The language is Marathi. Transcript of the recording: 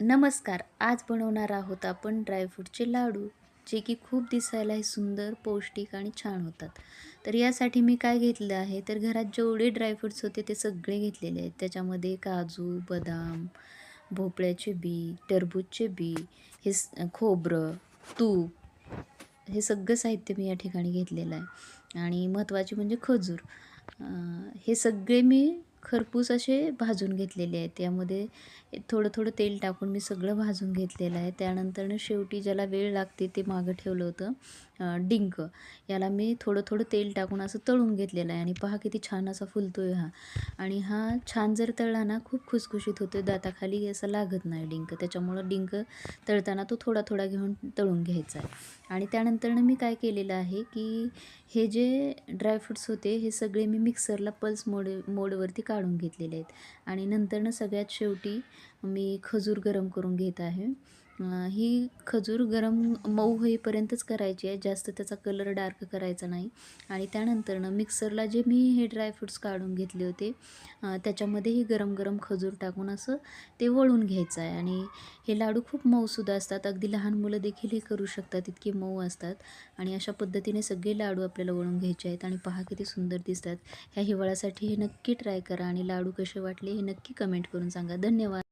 नमस्कार आज बनवणार आहोत आपण ड्रायफ्रूटचे लाडू जे की खूप दिसायलाही सुंदर पौष्टिक आणि छान होतात. तर यासाठी मी काय घेतलं आहे? तर घरात जेवढे ड्रायफ्रूट्स होते ते सगळे घेतलेले आहेत. त्याच्यामध्ये काजू बदाम भोपळ्याचे बी टरबूजचे बी हे खोबरं तूप हे सगळं साहित्य मी या ठिकाणी घेतलेलं आहे. आणि महत्त्वाचे म्हणजे खजूर. हे सगळे मी खरपूस असे भाजून घेतलेले आहेत. त्यामध्ये थोडं थोडं तेल टाकून मी सगळं भाजून घेतलेलं आहे. त्यानंतरनं शेवटी ज्याला वेळ लागते ते मागं ठेवलं होतं. डिंक. याला मी थोडं थोडं तेल टाकून असं तळून घेतलेलं आहे. आणि पहा किती छान असा फुलतो आहे हा. आणि हा छान जर तळला ना खूप खुसखुशीत होतो दाताखाली असं लागत नाही डिंक. त्याच्यामुळं डिंक तळताना तो थोडा थोडा घेऊन तळून घ्यायचा आहे. आणि त्यानंतरनं मी काय केलेलं आहे की हे जे ड्रायफ्रुट्स होते हे सगळे मी मिक्सरला पल्स मोड मोडवरती काढून घेतलेले आहेत. आणि नंतरनं सगळ्यात शेवटी मी खजूर गरम करून घेत आहे. ही खजूर गरम मऊ होईपर्यंतच करायची आहे. जास्त त्याचा कलर डार्क करायचा नाही. आणि त्यानंतरनं मिक्सरला जे मी हे ड्रायफ्रुट्स काढून घेतले होते त्याच्यामध्येही गरम गरम खजूर टाकून असं ते वळून घ्यायचं आहे. आणि हे लाडू खूप मऊसुद्धा असतात. अगदी लहान मुलं देखील हे करू शकतात इतके मऊ असतात. आणि अशा पद्धतीने सगळे लाडू आपल्याला वळून घ्यायचे आहेत. आणि पहा किती सुंदर दिसतात. ह्या हिवाळ्यासाठी हे नक्की ट्राय करा. आणि लाडू कसे वाटले हे नक्की कमेंट करून सांगा. धन्यवाद.